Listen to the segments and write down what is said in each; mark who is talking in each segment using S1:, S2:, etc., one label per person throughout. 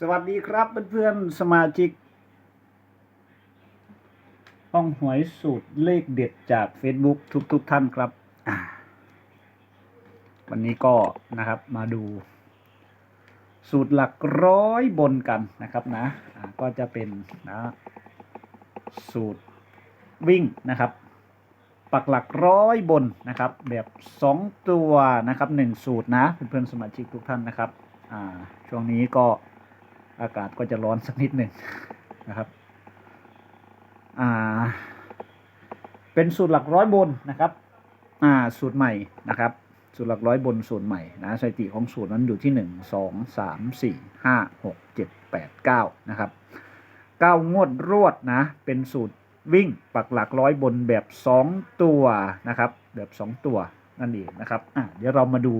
S1: สวัสดีครับเพื่อนๆสมาชิกห้องหวยสูตรเลขเด็ดจาก Facebook ทุกๆทท่านครับ วันนี้ก็นะครับมาดู สูตรหลักร้อยบนกันนะครับนะอ่าก็จะเป็นนะสูตรวิ่งนะครับ ปักหลักร้อยบนนะครับ แบบสองตัวนะครับหนึ่งสูตรนะเพื่อนๆสมาชิกทุกท่านนะครับช่วงนี้ก็ อากาศก็จะร้อนสักนิดหนึ่งนะครับ อ่า เป็นสูตรหลักร้อยบนนะครับ อ่า สูตรใหม่นะครับ สูตรหลักร้อยบนสูตรใหม่นะสถิติของสูตรนั้นอยู่ที่หนึ่งสองสามสี่ห้าหกเจ็ดแปดเก้านะครับเก้างวดรวดนะ เป็นสูตรวิ่งปักหลักร้อยบนแบบสองตัวนะครับ แบบสองตัวนั่นเองนะครับ อะเดี๋ยวเรามาดู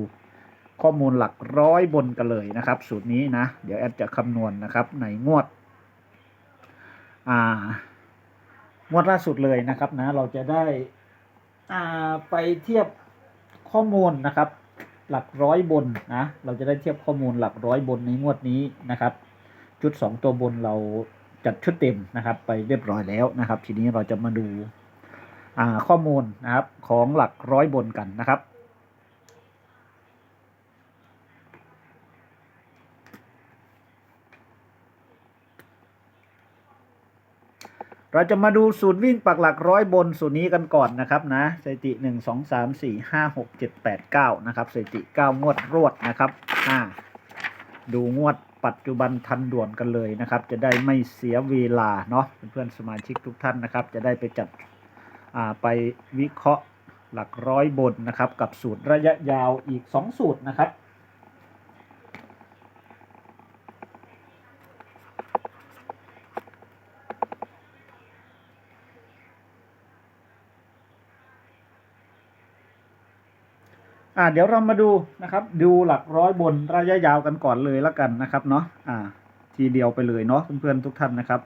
S1: ข้อมูลหลักร้อยบนกันเลยนะครับ สูตรนี้นะ เดี๋ยวแอดจะคำนวณนะครับในงวดอ่างวดล่าสุดเลยนะครับนะ เราจะได้อ่าไปเทียบข้อมูลนะครับ หลักร้อยบนนะ เราจะได้เทียบข้อมูลหลักร้อยบนในงวดนี้นะครับ ชุด 2 ตัวบนเราจัดชุดเต็มนะครับ ไปเรียบร้อยแล้วนะครับ ทีนี้เราจะมาดูอ่าข้อมูลนะครับของหลักร้อยบนกันนะครับ เราจะมาดูสูตรวิ่งปักหลักร้อยบนสูตรนี้กันก่อนนะครับนะสถิติหนึ่งสองสามสี่ห้าหกเจ็ดแปดเก้านะครับสถิติเก้างวดรวดนะครับอ่าดูงวดปัจจุบันทันด่วนกันเลยนะครับ จะได้ไม่เสียเวลาเนาะเพื่อนๆสมาชิกทุกท่านนะครับ จะได้ไปจัดอ่าไปวิเคราะห์หลักร้อยบนนะครับ กับสูตรระยะยาวอีก 2 สูตรนะครับ อ่าเดี๋ยวเรามาดูนะครับ ดูหลักร้อยบนระยะยาวกันก่อนเลยแล้วกันนะครับเนาะอ่า ทีเดียวไปเลยเนาะเพื่อนๆทุกท่านนะครับ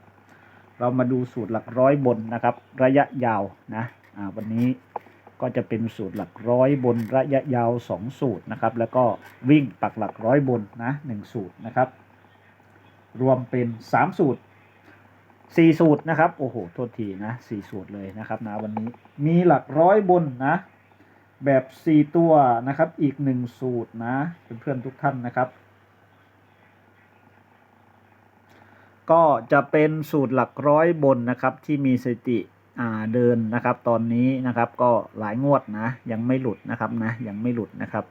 S1: เรามาดูสูตรหลักร้อยบนนะครับ ระยะยาวนะอ่าวันนี้ก็จะเป็นสูตรหลักร้อยบนระยะยาว 2 สูตรนะครับ แล้วก็วิ่งปักหลักร้อยบนนะหนึ่งสูตรนะครับ รวมเป็น 3 สูตร 4 สูตรนะครับ โอ้โห โทษทีนะ 4 สูตรเลยนะครับนะวันนี้มีหลักร้อยบนนะ แบบ 4 ตัวนะครับ อีก 1 สูตรนะเพื่อนๆทุกท่านนะครับ ก็จะเป็นสูตรหลักร้อยบนนะครับ ที่มีสติอ่าเดินนะครับ ตอนนี้นะครับก็หลายงวดนะ ยังไม่หลุดนะครับนะยังไม่หลุดนะครับ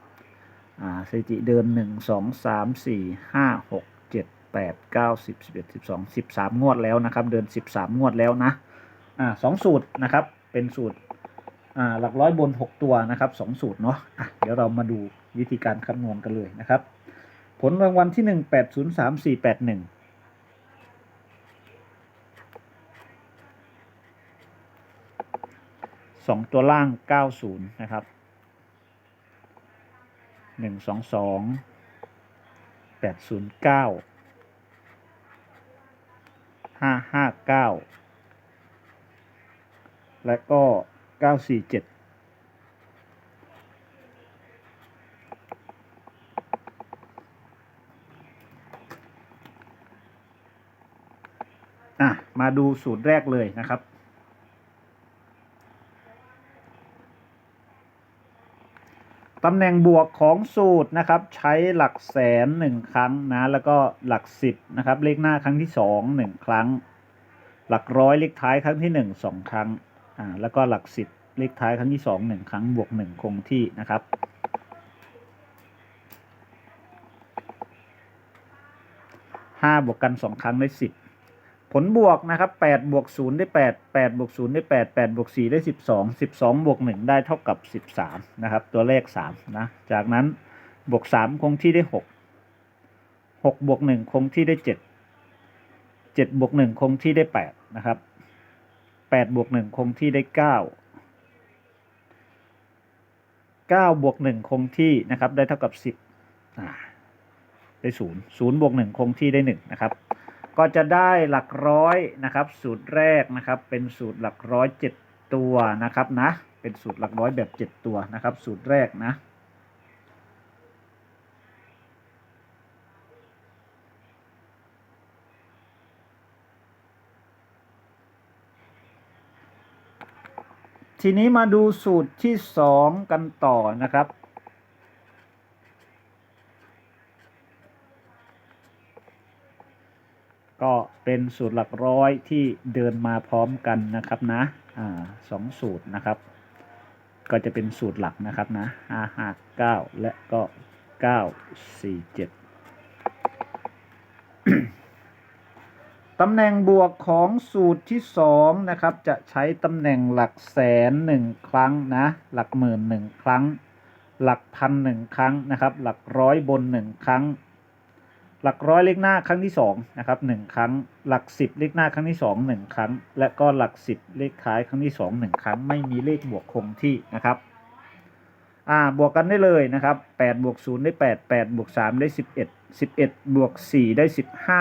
S1: อ่าสติเดิน 1 2 3 4 5 6 7 8 9 10 11 12 13 งวดแล้วนะครับ เดิน 13 งวดแล้วนะอ่าสองสูตรนะครับเป็นสูตร หลักร้อยบน 6 ตัวนะครับสองสูตรเนาะอะเดี๋ยวเรามาดูวิธีการคำนวณกันเลยนะครับ ผลรางวัลที่ 1 8 0 3 4 8 1สองตัวล่าง 90 นะครับ 1 2 2 8 0 9 5 5 9 และก็ 947อะ มาดูสูตรแรกเลยนะครับ ตำแหน่งบวกของสูตรนะครับ ใช้หลักแสนหนึ่งครั้งนะ แล้วก็หลักสิบนะครับ เลขหน้าครั้งที่สองหนึ่งครั้ง หลักร้อยเลขท้ายครั้งที่หนึ่งสองครั้ง อ่าแล้วก็หลักสิบเลขท้ายครั้งที่สองหนึ่งครั้งบวกหนึ่งคงที่นะครับ ห้าบวกกันสองครั้งได้สิบผลบวกนะครับแปดบวกศูนย์ได้แปดแปดบวกศูนย์ได้แปดแปดบวกสี่ได้สิบสองสิบสองบวกหนึ่งได้เท่ากับสิบสามนะครับ ตัวเลขสามนะ จากนั้นบวกสามคงที่ได้หกหกบวกหนึ่งคงที่ได้เจ็ดเจ็ดบวกหนึ่งคงที่ได้แปดนะครับ แปดบวกหนึ่งคงที่ได้เก้าเก้าบวกหนึ่งคงที่นะครับได้เท่ากับสิบได้ศูนย์ศูนย์บวกหนึ่งคงที่ได้หนึ่งนะครับ ก็จะได้หลักร้อยนะครับ สูตรแรกนะครับเป็นสูตรหลักร้อยเจ็ดตัวนะครับนะ เป็นสูตรหลักร้อยแบบเจ็ดตัวนะครับ สูตรแรกนะ ทีนี้มาดูสูตรที่สองกันต่อนะครับ ก็เป็นสูตรหลักร้อยที่เดินมาพร้อมกันนะครับนะอ่าสองสูตรนะครับ ก็จะเป็นสูตรหลักนะครับนะห้าห้าเก้าและก็เก้าสี่เจ็ด ตำแหน่งบวกของสูตรที่สองนะครับจะใช้ตำแหน่งหลักแสนหนึ่งครั้งนะหลักหมื่นหนึ่งครั้ง หลักพันหนึ่งครั้งนะครับหลักร้อยบนหนึ่งครั้ง หลักร้อยเลขหน้าครั้งที่สองนะครับหนึ่งครั้ง หลักสิบเลขหน้าครั้งที่สองหนึ่งครั้ง และก็หลักสิบเลขท้ายครั้งที่สองหนึ่งครั้ง ไม่มีเลขบวกคงที่นะครับอ่าบวกกันได้เลยนะครับแปดบวกศูนย์ได้แปดแปดบวกสามได้สิบเอ็ดสิบเอ็ดบวกสี่ได้สิบห้า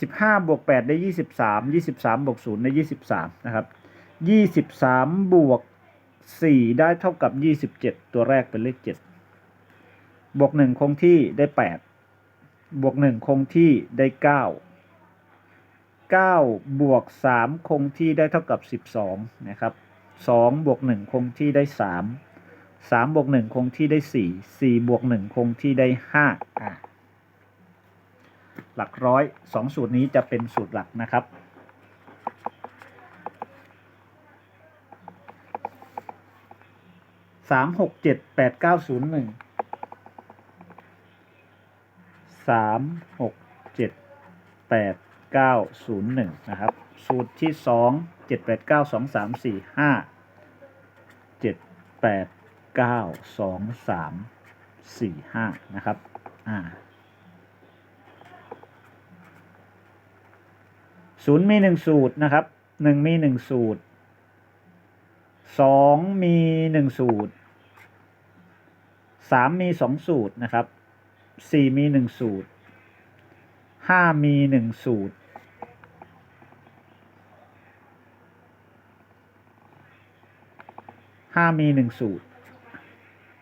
S1: สิบห้าบวกแปดได้ยี่สิบสามยี่สิบสามบวกศูนย์ได้ยี่สิบสามนะครับยี่สิบสามบวกสี่ได้เท่ากับยี่สิบเจ็ดตัวแรกเป็นเลขเจ็ดบวกหนึ่งคงที่ได้แปดบวกหนึ่งคงที่ได้เก้าเก้าบวกสามคงที่ได้เท่ากับสิบสองนะครับสองบวกหนึ่งคงที่ได้สามสามบวกหนึ่งคงที่ได้สี่สี่บวกหนึ่งคงที่ได้ห้าอะ หลักร้อยสองสูตรนี้จะเป็นสูตรหลักนะครับ สามหกเจ็ดแปดเก้าศูนย์หนึ่ง สามหกเจ็ดแปดเก้าศูนย์หนึ่งนะครับ สูตรที่สองเจ็ดแปดเก้าสองสามสี่ห้าเจ็ดแปดเก้าสองสามสี่ห้านะครับ อ่า ศูนย์มีหนึ่งสูตรนะครับหนึ่งมีหนึ่งสูตรสองมีหนึ่งสูตรสามมีสองสูตรนะครับสี่มีหนึ่งสูตรห้ามีหนึ่งสูตรห้ามีหนึ่งสูตร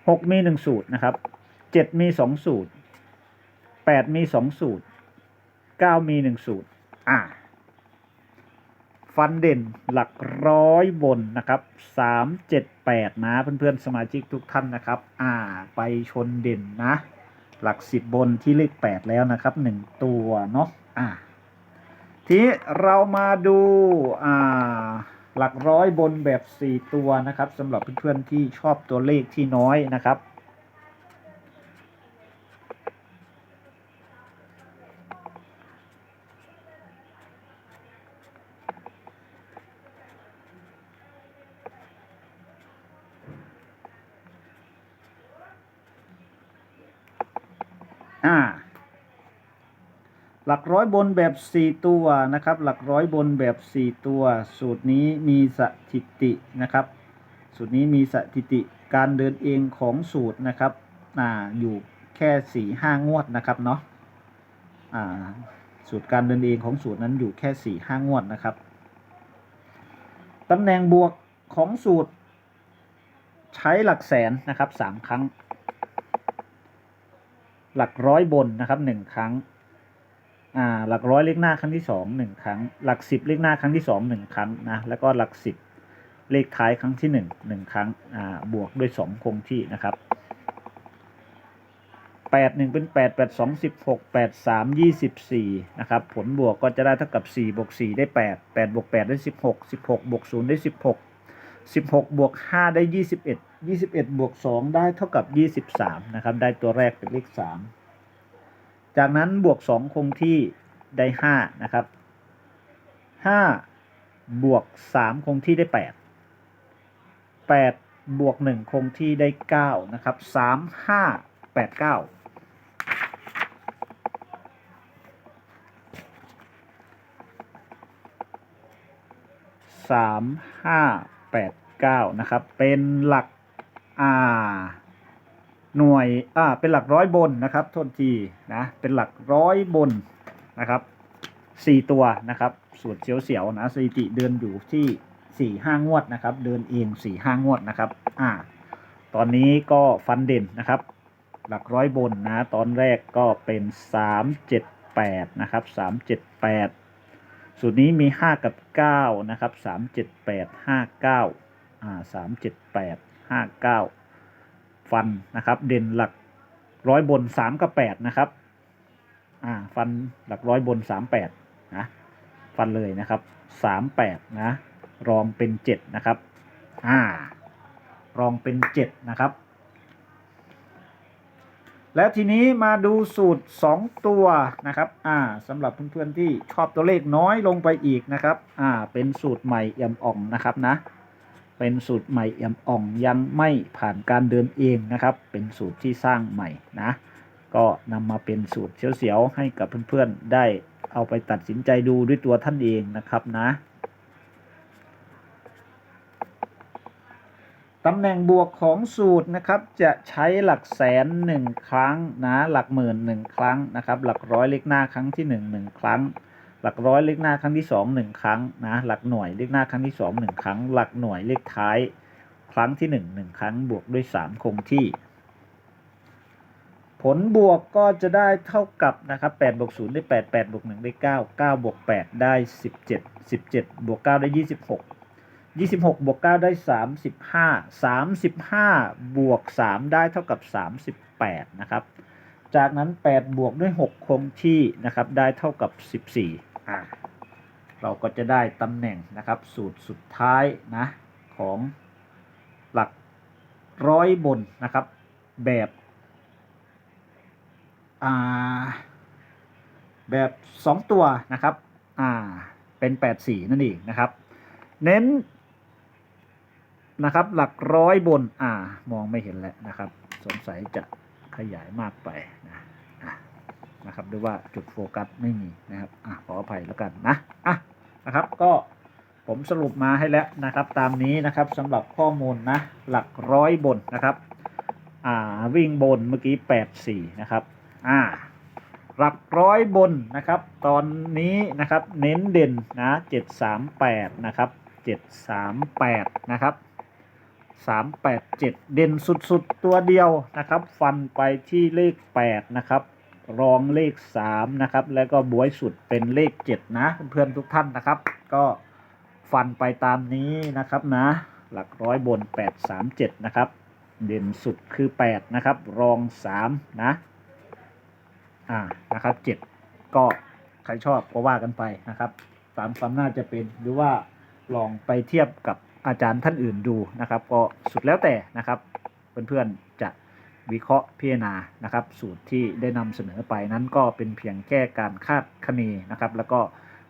S1: หกมีหนึ่งสูตรนะครับเจ็ดมีสองสูตรแปดมีสองสูตรเก้ามีหนึ่งสูตรอ่า ฟันเด่นหลักร้อยบนนะครับสามเจ็ดแปดนะเพื่อนๆสมาชิกทุกท่านนะครับ อ่าไปชนเด่นนะ หลักสิบบนที่เลขแปดแล้วนะครับหนึ่งตัวเนาะอ่าทีเรามาดูอ่าหลักร้อยบนแบบ4ตัวนะครับสำหรับเพื่อนๆที่ชอบตัวเลขที่น้อยนะครับ อ่าหลักร้อยบนแบบ 4 ตัวนะครับ หลักร้อยบนแบบ 4 ตัว สูตรนี้มีสถิตินะครับ สูตรนี้มีสถิติการเดินเองของสูตรนะครับอ่าอยู่แค่สี่ห้างวดนะครับเนาะอ่าสูตรการเดินเองของสูตรนั้นอยู่แค่สี่ห้างวดนะครับตำแหน่งบวกของสูตรใช้หลักแสนนะครับสามครั้ง หลักร้อยบนนะครับหนึ่งครั้ง อ่า หลักร้อยเลขหน้าครั้งที่สองหนึ่งครั้ง หลักสิบเลขหน้าครั้งที่สองหนึ่งครั้งนะ แล้วก็หลักสิบเลขท้ายครั้งที่หนึ่งหนึ่งครั้ง อ่า บวกด้วยสองคงที่นะครับแปดหนึ่งเป็นแปดแปดสองสิบหกแปดสามยี่สิบสี่นะครับ ผลบวกก็จะได้เท่ากับสี่บวกสี่ได้แปดแปดบวกแปดได้สิบหกสิบหกบวกศูนย์ได้สิบหกสิบหกบวกห้าได้ยี่สิบเอ็ด ยี่สิบเอ็ดบวกสองได้เท่ากับยี่สิบสามนะครับ ได้ตัวแรกเป็นเลขสามจากนั้นบวกสองคงที่ได้ห้านะครับห้าบวกสามคงที่ได้แปดแปดบวกหนึ่งคงที่ได้เก้านะครับสามห้าแปดเก้าสามห้าแปดเก้านะครับ เป็นหลัก อ่า หน่วยอ่าเป็นหลักร้อยบนนะครับ โทษทีนะเป็นหลักร้อยบนนะครับสี่ตัวนะครับสูตรเสียวๆนะสถิติเดินอยู่ที่สี่ห้างวดนะครับ เดินเองสี่ห้างวดนะครับ อ่า ตอนนี้ก็ฟันเด่นนะครับ หลักร้อยบนนะ ตอนแรกก็เป็นสามเจ็ดแปดนะครับสามเจ็ดแปดสูตรนี้มีห้ากับเก้านะครับสามเจ็ดแปดห้าเก้าอ่าสามเจ็ดแปด ห้าเก้าฟันนะครับ เด่นหลักร้อยบนสามกับแปดนะครับอ่าฟันหลักร้อยบนสามแปดนะฟันเลยนะครับสามแปดนะรองเป็นเจ็ดนะครับอ่ารองเป็นเจ็ดนะครับ แล้วทีนี้มาดูสูตร2ตัวนะครับอ่าสำหรับเพื่อนๆที่ชอบตัวเลขน้อยลงไปอีกนะครับอ่าเป็นสูตรใหม่เอี่ยมอ่องนะครับนะ เป็นสูตรใหม่เอี่ยมอ่องยังไม่ผ่านการเดินเองนะครับ เป็นสูตรที่สร้างใหม่นะ ก็นำมาเป็นสูตรเสียวๆให้กับเพื่อนๆได้เอาไปตัดสินใจดูด้วยตัวท่านเองนะครับนะตำแหน่งบวกของสูตรนะครับจะใช้หลักแสนหนึ่งครั้งนะหลักหมื่นหนึ่งครั้งนะครับ หลักร้อยเลขหน้าครั้งที่หนึ่งหนึ่งครั้ง หลักร้อยเลขหน้าครั้งที่สองหนึ่งครั้งนะหลักหน่วยเลขหน้าครั้งที่สองหนึ่งครั้ง หลักหน่วยเลขท้าย ครั้งที่หนึ่งหนึ่งครั้งบวกด้วยสามคงที่ ผลบวกก็จะได้เท่ากับนะครับ8บวก0ได้8 8บวก1ได้9 9บวก8ได้ 17 17บวก9ได้ 26 26บวก9ได้ 35 35 บวก 3 ได้เท่ากับ 38 นะครับ จากนั้น 8 บวกด้วย 6 คงที่นะครับ ได้เท่ากับ 14 อ่าเราก็จะได้ตำแหน่งนะครับสูตรสุดท้ายนะของหลักร้อยบนนะครับแบบอ่าแบบ 2 ตัวนะครับอ่าเป็น 84 นั่นเองนะครับ เน้นนะครับหลักร้อยบนอ่ามองไม่เห็นแล้วนะครับ สงสัยจะขยายมากไปนะอะ นะครับหรือว่าจุดโฟกัสไม่มีนะครับอะขออภัยแล้วกันนะอะนะครับก็ผมสรุปมาให้แล้วนะครับ ตามนี้นะครับสำหรับข้อมูลนะหลักร้อยบนนะครับอ่าวิ่งบนเมื่อกี้84นะครับอ่าหลักร้อยบนนะครับ ตอนนี้นะครับเน้นเด่นนะ738นะครับ738นะครับ387 เด่นสุดๆตัวเดียวนะครับ ฟันไปที่เลข8นะครับ รองเลข3นะครับ แล้วก็บวยสุดเป็นเลข7นะ เพื่อนๆทุกท่านนะครับ ก็ฟันไปตามนี้นะครับนะ หลักร้อยบน837นะครับ เด่นสุดคือ8นะครับ รอง3นะ อ่านะครับ7ก็ใครชอบก็ว่ากันไปนะครับตามความน่าจะเป็นหรือว่าลองไปเทียบกับอาจารย์ท่านอื่นดูนะครับ ก็สุดแล้วแต่นะครับ เพื่อนๆจะ วิเคราะห์พิจารณานะครับ สูตรที่ได้นำเสนอไปนั้นก็เป็นเพียงแค่การคาดคะเนนะครับ แล้วก็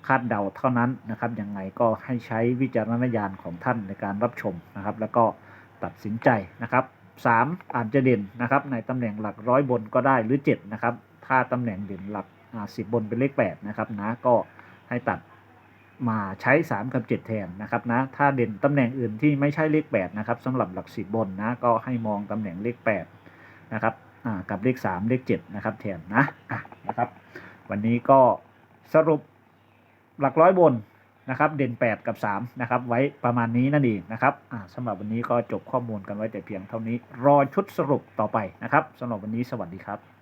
S1: คาดเดาเท่านั้นนะครับยังไงก็ให้ใช้วิจารณญาณของท่านในการรับชมนะครับ แล้วก็ตัดสินใจนะครับสามอาจจะเด่นนะครับ ในตำแหน่งหลักร้อยบนก็ได้หรือเจ็ดนะครับ ถ้าตำแหน่งเด่นหลักสิบบนเป็นเลขแปดนะครับนะก็ให้ตัดมาใช้ 3 กับ 7 แทนนะครับนะถ้าเด่นตำแหน่งอื่นที่ไม่ใช่เลข 8 นะครับสำหรับหลักสิบบนนะก็ให้มองตำแหน่งเลข 8 นะครับอ่ากับเลข 3 เลข 7 นะครับแทนนะนะครับ วันนี้ก็สรุปหลักร้อยบนนะครับเด่น 8 กับ 3 นะครับ ไว้ประมาณนี้นั่นเองนะครับอ่าสำหรับวันนี้ก็จบข้อมูลกันไว้แต่เพียงเท่านี้ รอชุดสรุปต่อไปนะครับสำหรับวันนี้สวัสดีครับ